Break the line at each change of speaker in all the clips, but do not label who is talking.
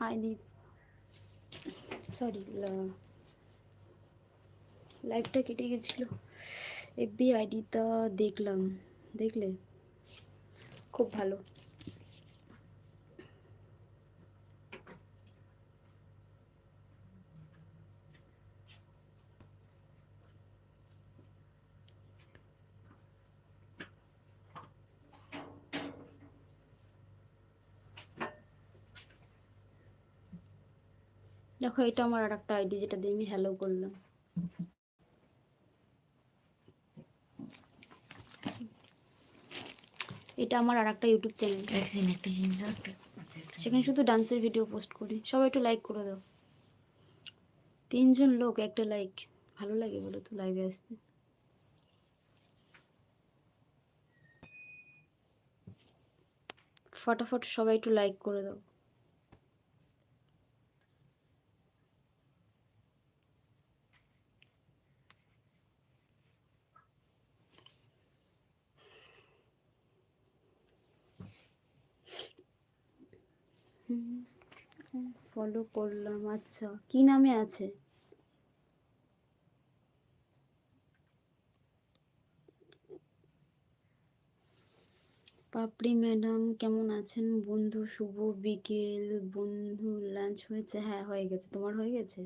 High দীপ sorry লাইভটা কেটে গেছিল। এফবি আইডিটা দেখলাম। দেখলে? খুব ভালো। দেখো এটা আমার আর একটা আইডি যেটা দিয়ে আমি হ্যালো করলাম। এটা আমার আর একটা ইউটিউব চ্যানেল সেখানে শুধু ডান্সের ভিডিও পোস্ট করি। সবাই একটু লাইক করে দাও। তিনজন লোক একটা লাইক ভালো লাগে বলো তো লাইভে আসতে। ফটাফট সবাই একটু লাইক করে দাও। ফলো করলাম আচ্ছা। কি নামে আছে? পাপড়ি ম্যাডাম, কেমন আছেন? বন্ধু শুভ বিকেল, বন্ধু লাঞ্চ হয়েছে? হ্যাঁ হয়ে গেছে। তোমার হয়ে গেছে?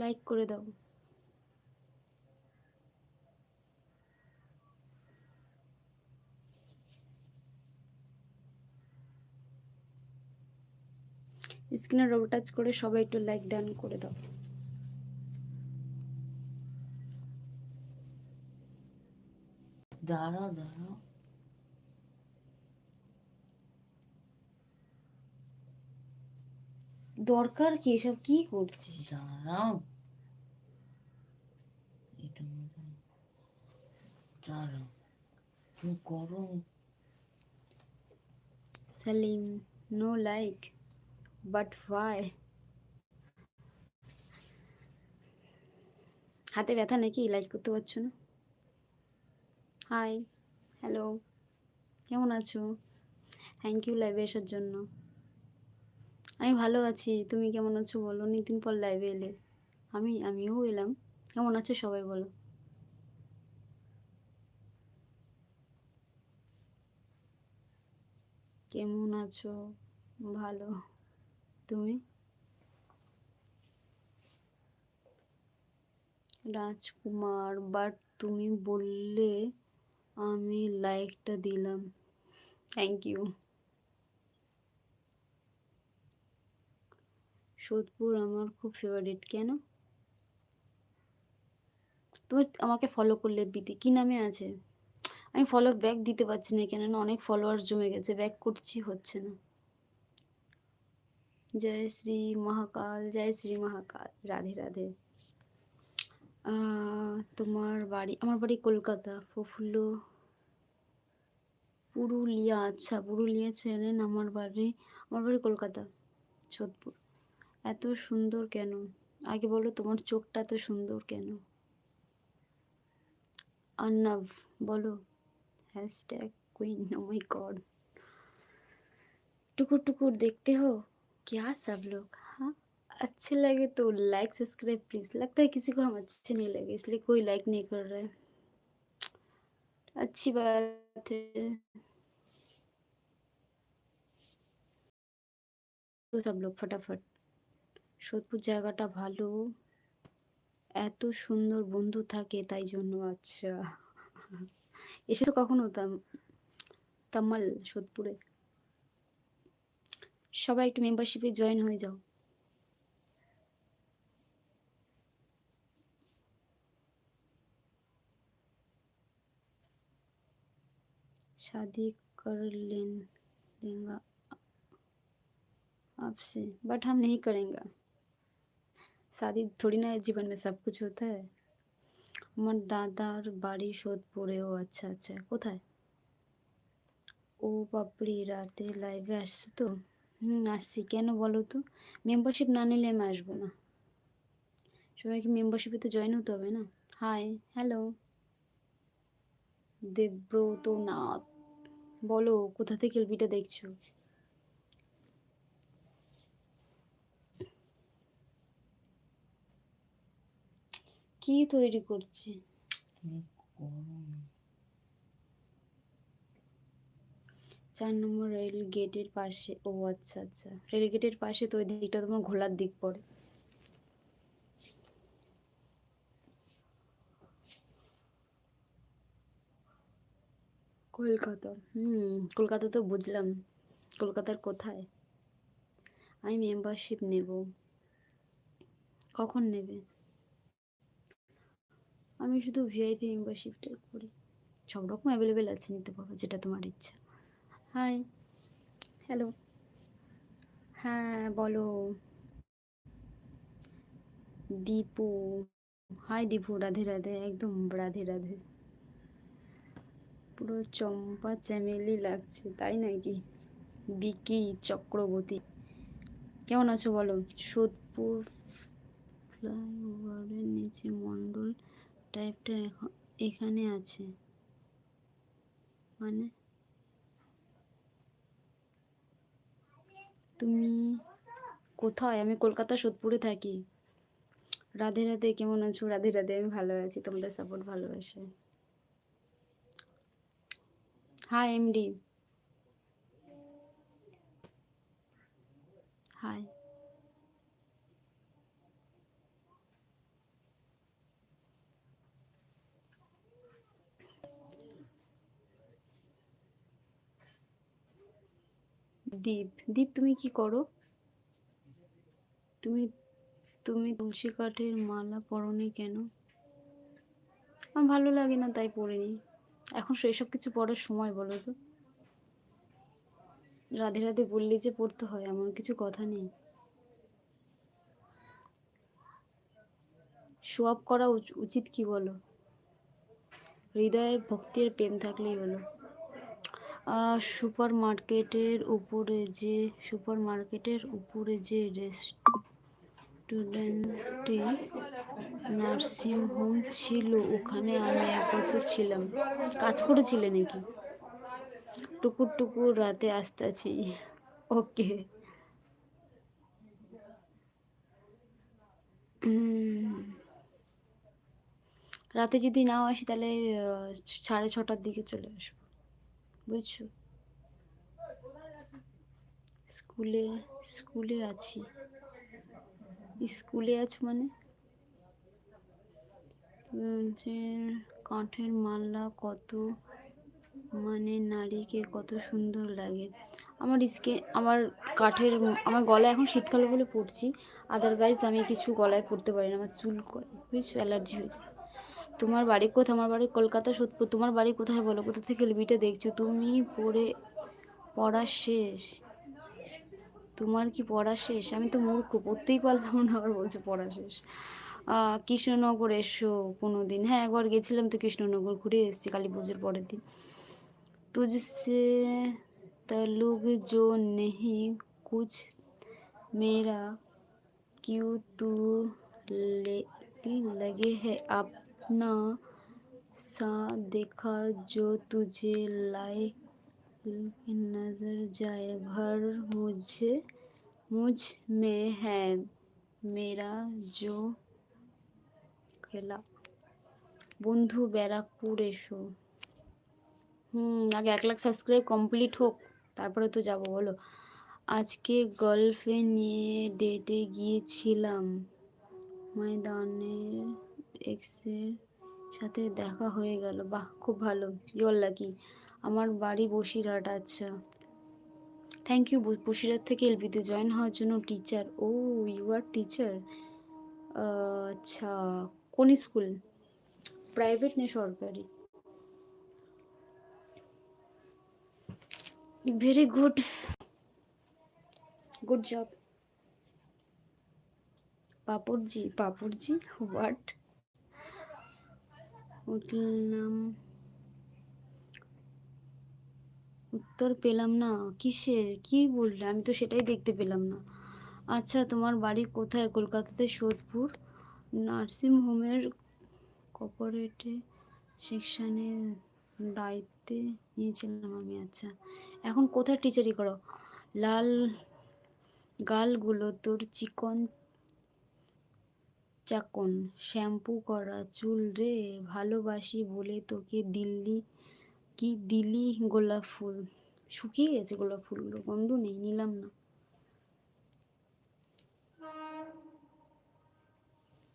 লাইক করে দাও। স্ক্রিনে ডবল টাচ করে সবাই একটু লাইক ডান করে দাও।
দাঁড়াও দাঁড়াও।
দরকার কি এসব? কি করছিস?
দাঁড়াও। এটা দাঁড়াও। তুমি করো।
Salim no like but why হাতে ব্যথা নাকি? লাইক করতে পারছ না? হাই হ্যালো কেমন আছো? থ্যাংক ইউ লাইভে আসার জন্য। আমি ভালো আছি। তুমি কেমন আছো বলো? অনেকদিন পর লাইভে এলে। আমি, আমিও এলাম। কেমন আছো সবাই বলো? কেমন আছো? ভালো। তুমি রাজকুমার, বাট তুমি বললে আমি লাইকটা দিলাম। থ্যাংক ইউ সোদপুর আমার খুব ফেভারিট কেন? তুমি আমাকে ফলো করলে বিতি কি নামে আছে? আমি ফলো ব্যাক দিতে পারছি না কেননা অনেক ফলোয়ার্স জমে গেছে ব্যাক করছি, হচ্ছে না। জয় শ্রী মহাকাল, জয় শ্রী মহাকাল। রাধে রাধে। তোমার বাড়ি, আমার বাড়ি কলকাতা প্রফুল্ল পুরুলিয়া আচ্ছা পুরুলিয়া ছিলেন আমার বাড়ি আমার বাড়ি কলকাতা, সোদপুর। এত সুন্দর কেন? আগে বলো তোমার চোখটা এত সুন্দর কেন? অর্ণব বলো। Hashtag queen oh my god. টুকুর টুকুর, দেখতে হো क्या सब लोग हाँ अच्छे लगे तो लाइक सब्सक्राइब प्लीज लगता है किसी को हम अच्छे नहीं लगे इसलिए कोई लाइक नहीं कर रहा है अच्छी बात है তো সব লোক ফটাফট সোদপুর জায়গাটা ভালো এত সুন্দর বন্ধু থাকে তাই জন্য আচ্ছা এসে তো কখনো তাম তাম্মাল সোদপুরে সবাই একটু মেম্বারশিপে জয়েন হয়ে যাও शादी कर लेन लेंगा आपसे बट हम नहीं करेंगे शादी थोड़ी ना है, जीवन में सब कुछ होता है আমার দাদার বাড়ি সোদপুরেও আচ্ছা আচ্ছা কোথায় ও বাপরি রাতে লাইভে আসছো তো হুম, আসছি। কেন বলো তো? মেম্বারশিপ না নিলে আমি আসব না। সবাইকে মেম্বারশিপে তো জয়েন হতে হবে না? হাই হ্যালো দেবব্রত নাথ বলো, কোথা থেকে এলবিটা দেখছ? কি তৈরি করছি
তুমি করো না
চার নম্বর রেল গেটের পাশে, ও আচ্ছা আচ্ছা। রেল গেটের পাশে তো ওই দিকটা তোমার ঘোলার দিক পড়ে। কলকাতা, হুম, কলকাতা তো বুঝলাম। কলকাতার কোথায়? আমি মেম্বারশিপ নেব। কখন নেবে? আমি শুধু ভিআইপি মেম্বারশিপটা করি। সব রকম অ্যাভেলেবেল আছে নিতে পারো, যেটা তোমার ইচ্ছা। হাই হ্যালো হ্যাঁ বলো। দীপু। হাই দীপু। রাধে রাধে। একদম রাধে রাধে। পুরো চম্পা চ্যামেলি লাগছে তাই নাকি? বিকি চক্রবর্তী। কেমন আছো বলো? সোদপুর ফ্লাইওভারের নিচে মণ্ডল টাইপটা এখানে আছে। মানে তুমি কোথায়? আমি কলকাতা, সোদপুরে থাকি। রাধে রাধে, কেমন আছো? রাধে রাধে, আমি ভালো আছি। তোমাদের সাপোর্ট ভালোবাসে। Hi MD hi Deep Deep তুমি কি করো? তুমি তুমি তুলসী কাঠের মালা পরনি কেন? আমার ভালো লাগে না তাই পরিনি। এখন সেসব কিছু পড়ার সময় বলো তো। রাধে রাধে বললে যে পড়তে হয়, এমন কিছু কথা নেই। আপ করা উচ- উচিত কি বলো? হৃদয়ে ভক্তির প্রেম থাকলেই হলো। সুপার মার্কেটের উপরে যে সুপার মার্কেটের উপরে যে রেস্টুরেন্টে নার্সিং হোম ছিল, ওখানে আমি এক বছর ছিলাম। কাজ করেছিলে নাকি? টুকুর টুকুর রাতে আসতেছি ওকে। রাতে যদি নাও আসি তাহলে সাড়ে ছটার দিকে চলে আসব। বুঝছ? স্কুলে স্কুলে আছি। স্কুলে আছো মানে? কাঠের মালা কত মানে নারীকে কত সুন্দর লাগে। আমার স্কে, আমার কাঠের, আমার গলায় এখন শীতকালে বলে পড়ছি। আদারওয়াইজ আমি কিছু গলায় পড়তে পারি না, আমার চুল বুঝছ? অ্যালার্জি হয়েছে তোমার বাড়ি কোথায় আমার বাড়ি কলকাতা সোদপুর তোমার বাড়ি কোথায় বলো কোথা থেকে লিবিটা দেখছো তুমি পড়ে পড়া শেষ তোমার কি পড়া শেষ আমি তো মূর্খ পড়তেই পারলাম না আবার বলছে পড়া শেষ আহ, কৃষ্ণনগর এসো কোনো দিন হ্যাঁ একবার গেছিলাম তো কৃষ্ণনগর ঘুরে এসেছি কালী পুজোর পরের দিন तुझसे तलुग जो नहीं कुछ मेरा क्यों तू ले लगे है अपना सा देखा जो तुझे लाए नजर जाए भर मुझे मुझ में है मेरा जो খেলা বন্ধু ব্যারাকপুর এসো হুম আগে এক লাখ সাবস্ক্রাইব কমপ্লিট হোক তারপরে তো যাব বলো আজকে গার্লফ্রেন্ড নিয়ে ডেটে গিয়েছিলাম ময়দানের এক্সের সাথে দেখা হয়ে গেল। বাহ, খুব ভালো। ইয়র লাকি আমার বাড়ি বসিরহাট আচ্ছা। থ্যাংক ইউ বসিরহাট থেকে এলবিতে জয়েন হওয়ার জন্য teacher oh you are teacher আচ্ছা কোন স্কুল প্রাইভেট না সরকারি? ভেরি গুড গুড জব পাপড়জি পাপড়জি হোয়াট উঠলাম। উত্তর পেলাম না। কিসের? কি বললে? আমি তো সেটাই দেখতে পেলাম না। আচ্ছা তোমার বাড়ি কোথায়? কলকাতাতে সোদপুর? নার্সিং হোমের কর্পোরেটে সেকশানে দায়িত্বে নিয়েছিলাম আমি আচ্ছা। এখন কোথায় টিচারি করো? লাল গালগুলো তোর চিকন চাকন, শ্যাম্পু করা, চুল রে, ভালোবাসি বলে তোকে দিল্লি, কি দিলি গোলাপ ফুল? শুকিয়ে গেছে গোলাপ ফুলগুলো, গন্ধ নেই, নিলাম না।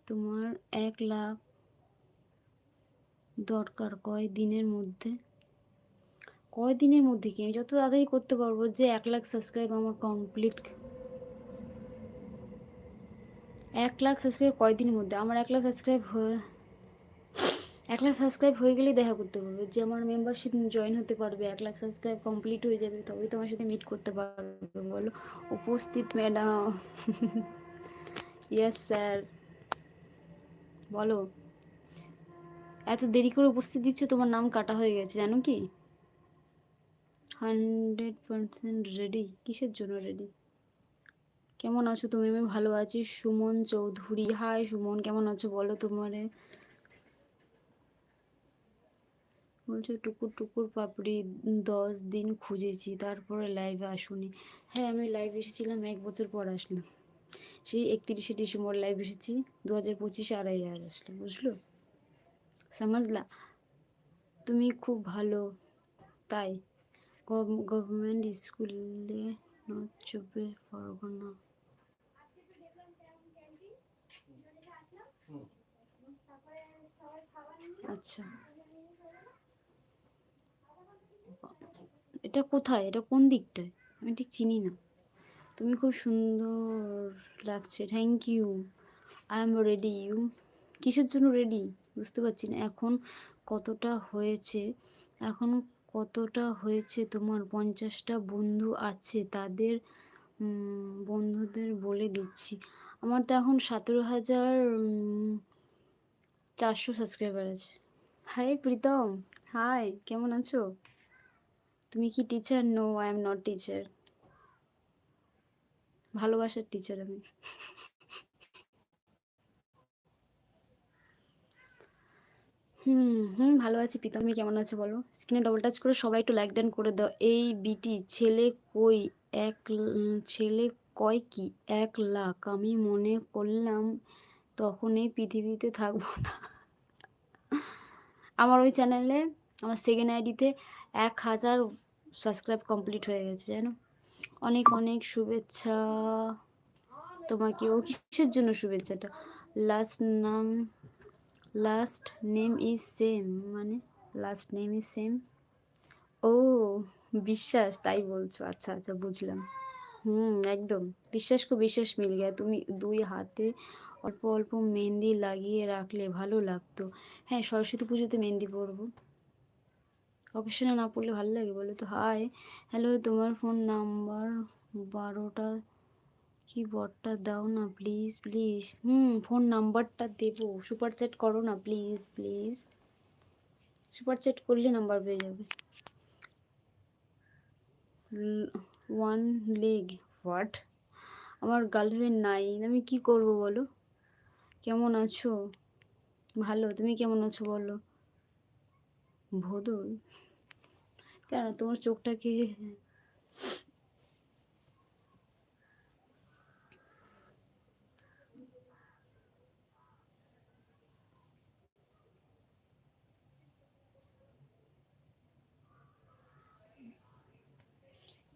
তোমার এক লাখ দরকার কয় দিনের মধ্যে? কয় দিনের মধ্যে কি? আমি যত তাড়াতাড়ি করতে পারব যে এক লাখ সাবস্ক্রাইব আমার কমপ্লিট এক লাখ সাবস্ক্রাইব কয়দিনের মধ্যে? আমার এক লাখ সাবস্ক্রাইব হয়ে, এক লাখ সাবস্ক্রাইব হয়ে গেলেই দেখা করতে পারবে। যে আমার মেম্বারশিপ জয়েন হতে পারবে, এক লাখ সাবস্ক্রাইব কমপ্লিট হয়ে যাবে, তবেই তোমার সাথে মিট করতে পারবে, বলো। উপস্থিত ম্যাডাম ইয়েস স্যার বলো। এত দেরি করে উপস্থিত দিচ্ছে, তোমার নাম কাটা হয়ে গেছে, জানো কি? হান্ড্রেড পার্সেন্ট রেডি কিসের জন্য রেডি কেমন আছো তুমি? আমি ভালো আছি। সুমন চৌধুরী। হাই সুমন, কেমন আছো বলো তোমারে? বলছো টুকুর টুকুর পাপড়ি দশ দিন খুঁজেছি, তারপরে লাইভে আসুনি। হ্যাঁ আমি লাইভ এসেছিলাম, এক বছর পর আসলাম। সেই একত্রিশে ডিসেম্বর লাইভ এসেছি দু হাজার পঁচিশে আড়াই হাজার আসলাম, বুঝলো? সমাজলা, তুমি খুব ভালো। তাই গভর্নমেন্ট স্কুলে নর্থ চব্বিশ পরগনা। আচ্ছা। এটা কোথায়? এটা কোন দিকটায়? আমি ঠিক চিনি না। তুমি খুব সুন্দর লাগছে। Thank you I am ready you কিসের জন্য রেডি বুঝতে পারছি না। এখন কতটা হয়েছে? এখন কতটা হয়েছে? তোমার পঞ্চাশটা বন্ধু আছে। তাদের বন্ধুদের বলে দিচ্ছি। আমার তো এখন সতেরো হাজার চারশো সাবস্ক্রাইবার আছে। হাই প্রীতম। হাই কেমন আছো? তুমি কি teacher no I am not teacher ভালোবাসার টিচার আমি। হুম হুম, ভালো আছি পিতা তুমি কেমন আছো বলো? স্ক্রিনে ডবল টাচ করে সবাই একটু লাইক ডান করে দাও। এই বিটি ছেলে কই? এক, ছেলে কয় কি? এক লাখ। আমি মনে করলাম তখন এই পৃথিবীতে থাকব না। আমার ওই চ্যানেলে, আমার সেকেন্ড আইডিতে এক হাজার সাবস্ক্রাইব কমপ্লিট হয়ে গেছে, জানো? অনেক অনেক শুভেচ্ছা। তোমাকে, ও কিসের জন্য শুভেচ্ছাটা? লাস্ট নাম লাস্ট নেম ইজ সেম মানে লাস্ট নেম ইজ সেম ও, বিশ্বাস, তাই বলছো। আচ্ছা আচ্ছা বুঝলাম। হুম, একদম। বিশ্বাস কো বিশ্বাস মিল গেয়া তুমি দুই হাতে অল্প অল্প মেহেন্দি লাগিয়ে রাখলে ভালো লাগতো। হ্যাঁ সরস্বতী পুজোতে মেহেন্দি পরবো। অকেশনে না পড়লে ভালো লাগে বলো তো? হাই হ্যালো তোমার ফোন নাম্বার বারোটা কি বটটা? দাও না প্লিজ প্লিজ হুম ফোন নাম্বারটা দেবো। সুপার চ্যাট করো না প্লিজ প্লিজ সুপার চ্যাট করলে নাম্বার পেয়ে যাবে। ওয়ান লেগ হোয়াট আমার গার্লফ্রেন্ড নাই। আমি কি করব বলো? কেমন আছো? ভালো, তুমি কেমন আছো বলো? ভদল? কেন তোমার চোখটাকে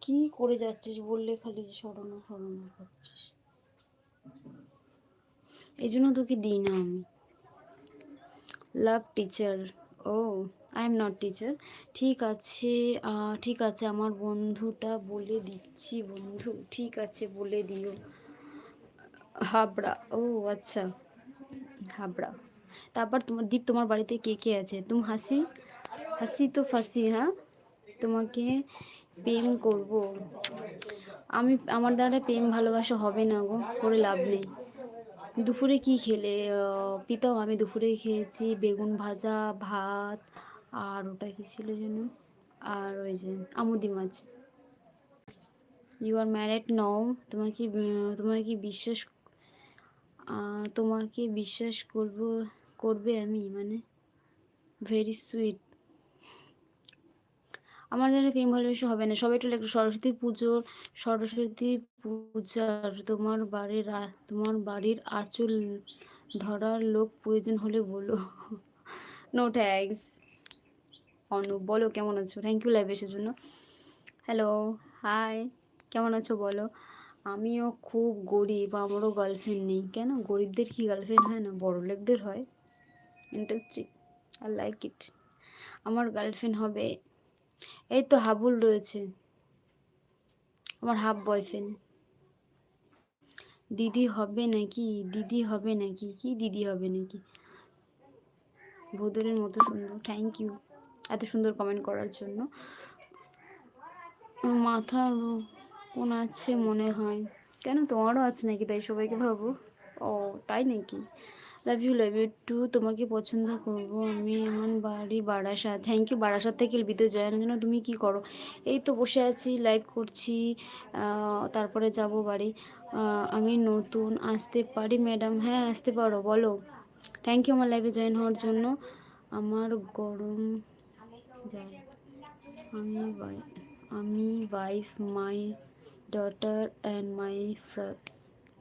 কি করে যাচ্ছিস বললে খালি সরনা সরনা করছিস এই জন্য তোকে দিই না আমি। Love teacher oh I am not teacher ঠিক আছে ঠিক আছে, আমার বন্ধুটা বলে দিচ্ছি বন্ধু, ঠিক আছে, বলে দিও। হাবড়া, ও আচ্ছা হাবড়া। তারপর তোমার দীপ, তোমার বাড়িতে কে কে আছে? তুমি হাসি? হাসি তো ফাঁসি হ্যাঁ? তোমাকে প্রেম করব। আমি, আমার দ্বারা প্রেম ভালোবাসা হবে না গো, করে লাভ নেই। দুপুরে কি খেলে? প্রীতম আমি দুপুরে খেয়েছি বেগুন ভাজা ভাত আর ওটা কি ছিল যেন? আর ওই যে আমুদি মাছ। ইউ আর ম্যারেড নও তোমাকে কি উম, তোমার কি বিশ্বাস তোমাকে বিশ্বাস করব করবে আমি? মানে ভেরি সুইট আমার জন্য প্রেম ভালোবাসা হবে না। সবাই একটু সরস্বতী পুজোর, সরস্বতী পূজার তোমার বাড়ির তোমার বাড়ির আঁচল ধরার লোক প্রয়োজন হলে বলো। নো থ্যাঙ্কস অনু, বলো কেমন আছো? থ্যাংক ইউ লাইভ এসের জন্য। হ্যালো হাই কেমন আছো বলো? আমিও খুব গরিব, আমারও গার্লফ্রেন্ড নেই। কেন? গরিবদের কি গার্লফ্রেন্ড হয় না? বড় লোকদের হয়। ইন্টারেস্টিং আই লাইক ইট আমার গার্লফ্রেন্ড হবে এই তো হাবুল রয়েছে, আমার হাফ বয়ফ্রেন্ড দিদি হবে নাকি, দিদি হবে নাকি, কি দিদি হবে নাকি? ভোদরের মতো সুন্দর থ্যাংক ইউ এত সুন্দর কমেন্ট করার জন্য। মাথার কোন আছে মনে হয়। কেন তোমারও আছে নাকি তাই সবাইকে ভাবো? ও, তাই নাকি? Love you love you too তোমাকে পছন্দ করব আমি এমন বাড়ি, বারাসাত। থ্যাংক ইউ বারাসাত থেকে বিদ্যুৎ জয়ানোর জন্য তুমি কি করো? এই তো বসে আছি লাইভ করছি তারপরে যাব বাড়ি। আমি নতুন আসতে পারি ম্যাডাম হ্যাঁ আসতে পারো, বলো। থ্যাংক ইউ আমার লাইভে জয়েন হওয়ার জন্য। আমার গরম জল আমি আমি wife my daughter and my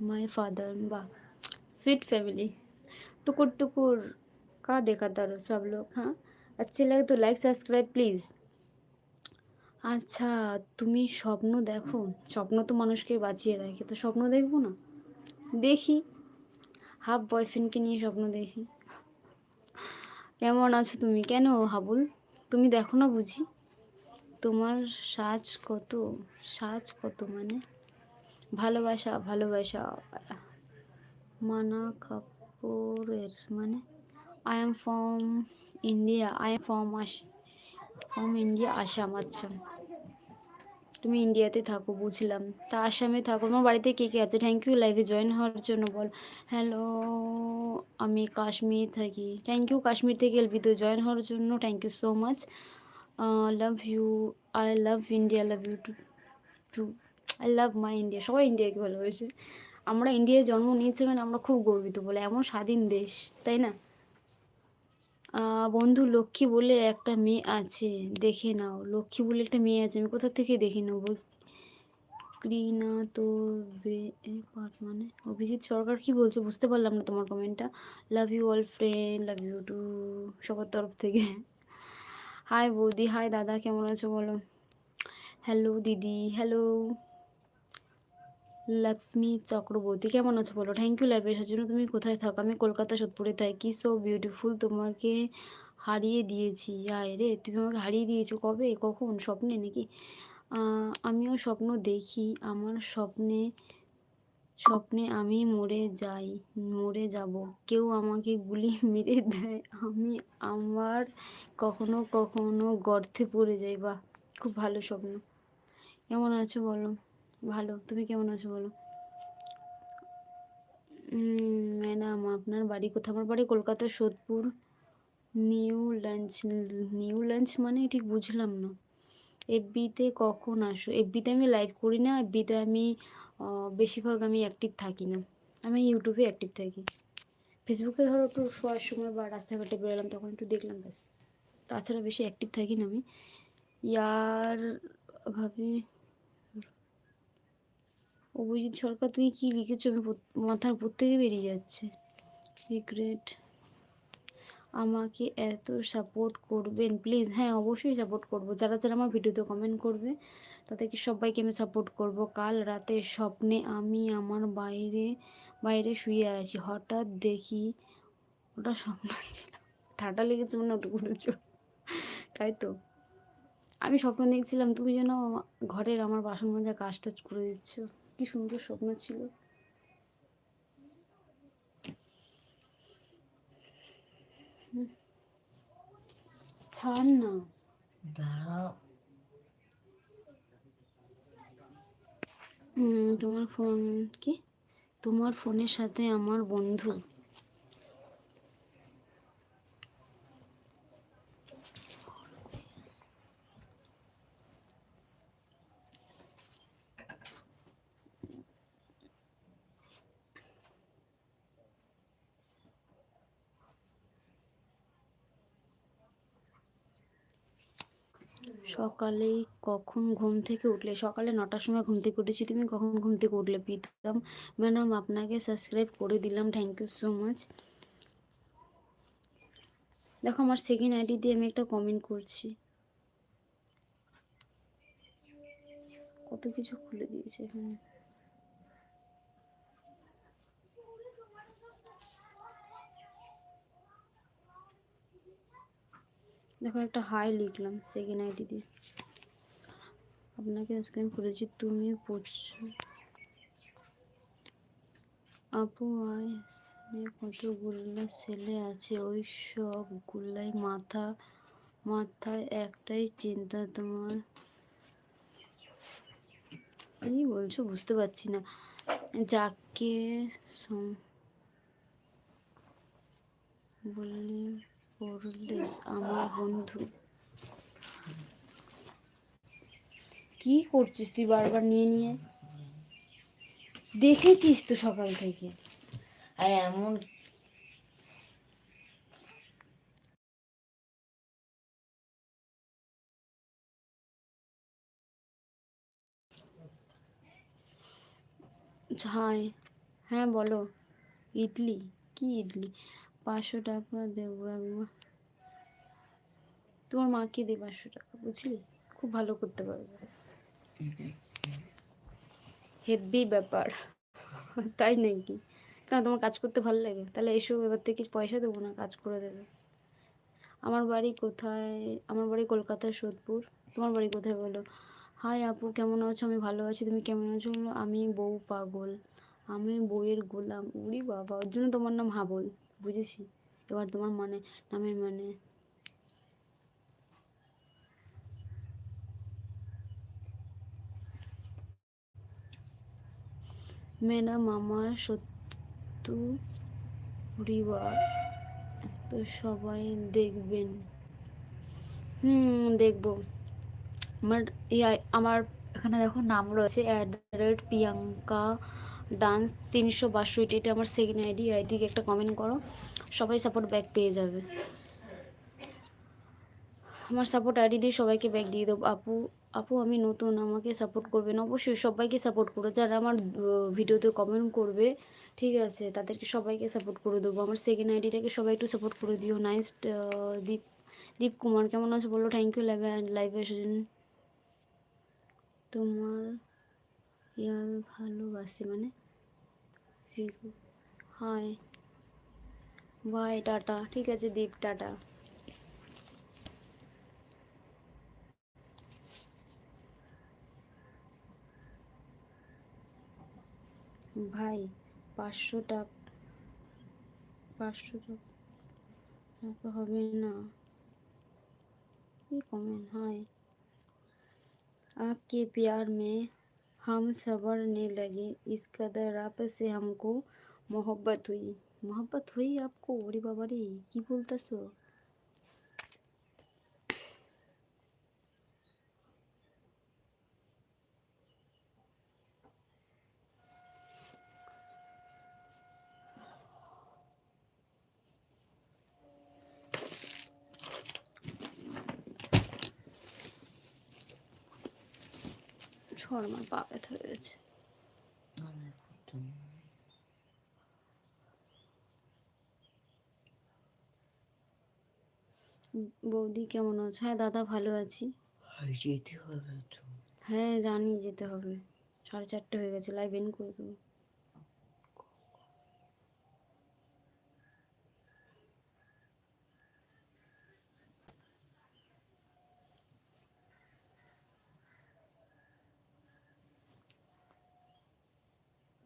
my father বা সুইট ফ্যামিলি टुकुर टुकुर का देखा तारो सब लोग हाँ अच्छे लगे तो लाइक সাবস্ক্রাইব প্লিজ আচ্ছা তুমি স্বপ্ন দেখো স্বপ্ন তো মানুষকে বাঁচিয়ে রাখে তো স্বপ্ন দেখবো না দেখি হাফ বয়ফ্রেন্ডকে নিয়ে স্বপ্ন দেখি কেমন আছো তুমি কেন হাবুল তুমি দেখো না বুঝি তোমার সাজ কত সাজ কত মানে ভালোবাসা ভালোবাসা মানা কাপুরের মানে I am from India I am from us from India Assam আচ্ছা। তুমি ইন্ডিয়াতে থাকো, বুঝলাম। তা আসামে থাকো। তোমার বাড়িতে কে কে আছে? থ্যাংক ইউ লাইভে জয়েন হওয়ার জন্য বল। হ্যালো আমি কাশ্মীর থাকি। থ্যাংক ইউ কাশ্মীর থেকে এলবিতে জয়েন হওয়ার জন্য। Thank you so much love you I love India love you too too I love my India সবাই ইন্ডিয়াকে ভালোবাসে। আমরা ইন্ডিয়ায় জন্ম নিয়েছি মানে আমরা খুব গর্বিত বলে, এমন স্বাধীন দেশ, তাই না? বন্ধু লক্ষ্মী বলে একটা মেয়ে আছে, দেখে নাও। লক্ষ্মী বলে একটা মেয়ে আছে, আমি কোথা থেকে দেখে নেব? ক্রিনা তো মানে? অভিজিৎ সরকার কি বলছো? বুঝতে পারলাম না তোমার কমেন্টটা love you all friend love you too সবার তরফ থেকে। হাই বৌদি হাই দাদা, কেমন আছো বলো? হ্যালো দিদি হ্যালো লক্ষ্মী চক্রবর্তী, কেমন আছো বলো? থ্যাংক ইউ লাইভ আসার জন্য তুমি কোথায় থাকো? আমি কলকাতা সোদপুরে থাকি সো বিউটিফুল তোমাকে হারিয়ে দিয়েছি। আয় রে, তুমি আমাকে হারিয়ে দিয়েছ কবে? কখন? স্বপ্নে নাকি? আমিও স্বপ্ন দেখি। আমার স্বপ্নে স্বপ্নে আমি মরে যাই, মরে যাব। কেউ আমাকে গুলি মেরে দেয়, আমি আমার কখনো কখনো গর্তে পড়ে যাই। বা খুব ভালো স্বপ্ন। কেমন আছো বলো? ভালো, তুমি কেমন আছো বলো? ম্যাডাম আপনার বাড়ি কোথায়? আমার বাড়ি কলকাতার Sodepur. New lunch new lunch মানে ঠিক বুঝলাম না। এফবিতে কখন আসো? এফবিতে আমি লাইভ করি না এফবিতে আমি বেশিরভাগ আমি অ্যাক্টিভ থাকি না। আমি ইউটিউবে অ্যাক্টিভ থাকি। ফেসবুকে ধরো একটু শোয়ার সময় বা রাস্তাঘাটে বেরোলাম, তখন একটু দেখলাম ব্যাস। তাছাড়া বেশি অ্যাক্টিভ থাকি না আমি। ইয়ার, ভাবি অভিজিৎ সরকার, তুমি কি লিখেছো? আমি মাথার উপর থেকে বেরিয়ে যাচ্ছে। রিগ্রেট আমাকে এত সাপোর্ট করবেন প্লিজ হ্যাঁ অবশ্যই সাপোর্ট করব। যারা যারা আমার ভিডিওতে কমেন্ট করবে, তাদেরকে সবাইকে আমি সাপোর্ট করব। কাল রাতে স্বপ্নে আমি আমার বাইরে বাইরে শুয়ে আছি। হঠাৎ দেখি ওটা স্বপ্ন ঠাটা লেগেছে মানে ওটা করেছ তাই তো। আমি স্বপ্ন দেখছিলাম, তুমি যেন ঘরের আমার বাসন মাজা কাজ টাজ করে দিচ্ছ। কি সুন্দর স্বপ্ন ছিল। ছাড় না।
দাঁড়াও।
তোমার ফোন কি? তোমার ফোনের সাথে আমার বন্ধু। সকালেই কখন ঘুম থেকে উঠলে? সকালে নটার সময় ঘুম থেকে উঠেছি। তুমি কখন ঘুম থেকে উঠলে, প্রীতম? ম্যাডাম, আপনাকে সাবস্ক্রাইব করে দিলাম। থ্যাংক ইউ সো মাচ দেখো, আমার সেকেন্ড আইডি দিয়ে আমি একটা কমেন্ট করছি। কত কিছু খুলে দিয়েছে এখানে। দেখো একটা হাই লিখলাম সেকেন্ড আইডি দিয়ে। আপনাকে স্ক্রিন করেছি তুমি পড়ছো। আপু, আয়। কতগুলো ছেলে আছে? ওই সব গুলাই মাথা, মাথায় একটাই চিন্তা তোমার। কি বলছো, বুঝতে পারছি না। যাকে বললে পড়লে আমার বন্ধু। কি করছিস তুই বারবার নিয়ে নিয়ে? দেখেছিস তো সকাল থেকে।
আর এমন
হাই হ্যাঁ বলো। ইডলি? কি ইডলি? পাঁচশো টাকা দেবো একবার। তোমার মাকে দে পাঁচশো টাকা বুঝলি? খুব ভালো করতে পারবে। হেভি ব্যাপার। তাই নাকি? কেন তোমার কাজ করতে ভালো লাগে? তাহলে এসো এবার থেকে পয়সা দেবো না কাজ করে দেবে। আমার বাড়ি কোথায়? আমার বাড়ি কলকাতার সোদপুর। তোমার বাড়ি কোথায় বলো? হাই আপু কেমন আছো? আমি ভালো আছি তুমি কেমন আছো? বলো, আমি বউ পাগল। আমি বউয়ের গোলাম। উড়ি বাবা ওর জন্য তোমার নাম হাবল। বুঝেছি। এবার তোমার মানে নামের মানে। ম্যাডাম, আমার সত্যু পরিবার তো সবাই দেখবেন। হুম, দেখব। আমার আমার এখানে দেখো নাম রয়েছে at the rate Priyanka dance তিনশো বাষট্টি, এটা আমার সেকেন্ড আইডি আইডিকে একটা কমেন্ট করো, সবাই সাপোর্ট ব্যাক পেয়ে যাবে। আমার সাপোর্ট আইডি দিয়ে সবাইকে ব্যাক দিয়ে দেবো। আপু আপু, আমি নতুন, আমাকে সাপোর্ট করবেন। অবশ্যই সবাইকে সাপোর্ট করো। যারা আমার ভিডিওতে কমেন্ট করবে, ঠিক আছে, তাদেরকে সবাইকে সাপোর্ট করে দেবো। আমার সেকেন্ড আইডিটাকে সবাই একটু সাপোর্ট করে দিও। নাইস দীপ দীপ কুমার, কেমন আছো বলো? থ্যাংক ইউ লাইভে লাইভে জন্য তোমার ইয়াল ভালোবাসি মানে হাই বাই টাটা ঠিক আছে দীপ টাটা ভাই পাঁচশো টাকা পাঁচশো টাকা টাকা হবে না কি কমেন্ট হাই आपके प्यार में हम संवरने लगे इस कदर आपसे हमको मोहब्बत हुई मोहब्बत हुई आपको ওরে বাবা রে কি বলতেছো পা ব্যথা হয়ে গেছে বৌদি কেমন আছো? হ্যাঁ দাদা ভালো আছি।
যেতে হবে তো।
হ্যাঁ জানি যেতে হবে। সাড়ে চারটে হয়ে গেছে লাইভ এন করে দেবো।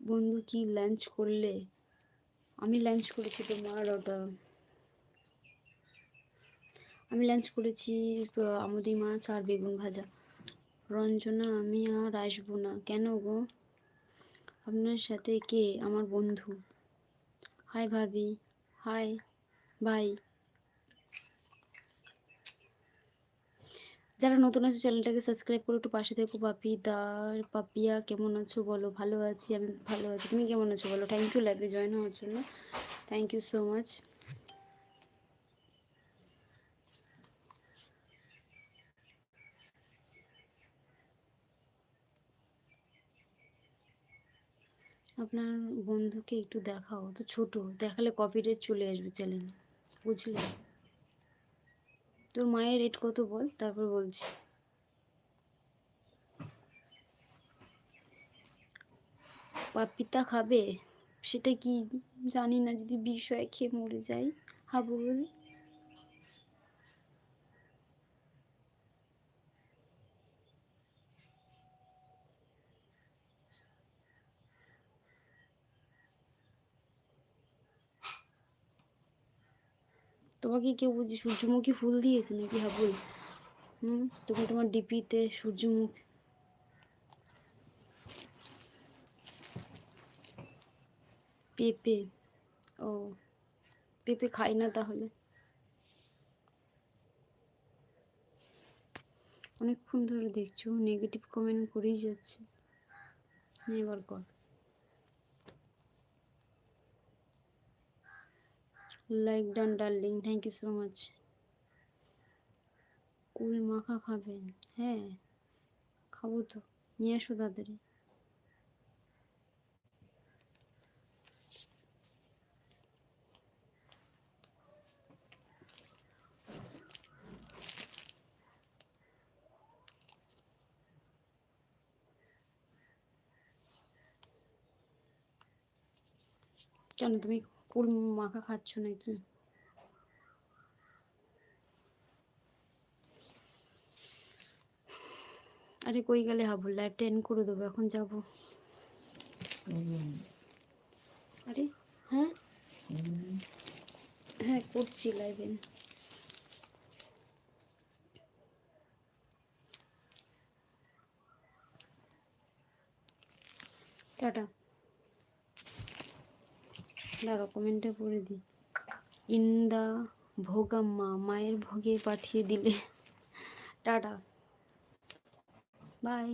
বন্ধু কি লাঞ্চ করলে? আমি লাঞ্চ করেছি তোমার ওটা, আমি লাঞ্চ করেছি আমুদি মাছ আর বেগুন ভাজা। রঞ্জনা, আমি আর আসব না। কেন গো? আপনার সাথে কে? আমার বন্ধু। হাই ভাবি। হাই, ভাই। যারা নতুন আছে, চ্যানেলটাকে সাবস্ক্রাইব করে একটু পাশে থেকো। পাপি দা, পাপিয়া, কেমন আছো বলো? ভালো আছি, আমি ভালো আছি। তুমি কেমন আছো বলো? থ্যাংক ইউ লাইভে জয়েন হওয়ার জন্য। থ্যাংক ইউ সো মাচ আপনার বন্ধুকে একটু দেখাও তো ছোট। দেখালে কপিডেট চলে আসবে চ্যালেঞ্জ বুঝলে? তোর মায়ের রেট কত বল? তারপর বলছি। পাপিতা খাবে? সেটা কি জানি না, যদি বিষয় খেয়ে মরে যাই। হাবুল তোমাকে কেউ বুঝি সূর্যমুখী ফুল দিয়েছে নাকি? হাবুল হুম, তুমি তোমার ডিপিতে সূর্যমুখী পেঁপে। ও, পেঁপে খাই না তাহলে। অনেকক্ষণ ধরে দেখছ নেগেটিভ কমেন্ট করেই যাচ্ছে। এবার কর। Like done darling thank you so much কুল মাখা খাবেন। হ্যাঁ খাব তো। নিয়ে আসো তাড়াতাড়ি। কেন তুমি কুল মাখা খাচ্ছ নাকি? আরে কই গেলে হাবুল? লাইভটা এন্ড করে দেবো, এখন যাব। আরে হ্যাঁ? হ্যাঁ করছি লাইভে টাটা। দাঁড়ো কমেন্টে পড়ে দিই। ইন্দা ভোগাম্মা মায়ের ভোগে পাঠিয়ে দিলে। টাটা। বাই।